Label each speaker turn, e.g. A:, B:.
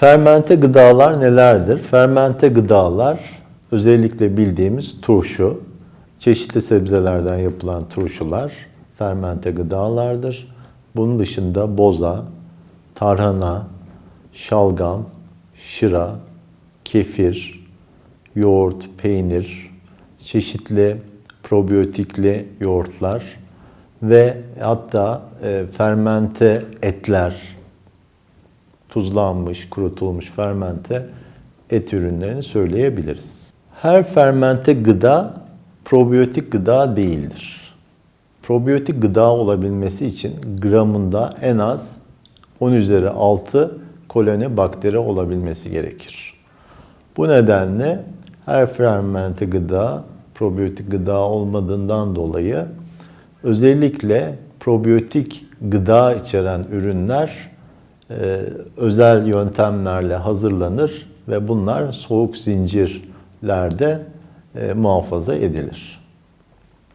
A: Fermente gıdalar nelerdir? Fermente gıdalar özellikle bildiğimiz turşu, çeşitli sebzelerden yapılan turşular fermente gıdalardır. Bunun dışında boza, tarhana, şalgam, şıra, kefir, yoğurt, peynir, çeşitli probiyotikli yoğurtlar ve hatta e, fermente etler, tuzlanmış, kurutulmuş fermente et ürünlerini söyleyebiliriz. Her fermente gıda probiyotik gıda değildir. Probiyotik gıda olabilmesi için gramında en az 10 üzeri 6 koloni bakteri olabilmesi gerekir. Bu nedenle her fermente gıda probiyotik gıda olmadığından dolayı özellikle probiyotik gıda içeren ürünler özel yöntemlerle hazırlanır ve bunlar soğuk zincirlerde e, muhafaza edilir.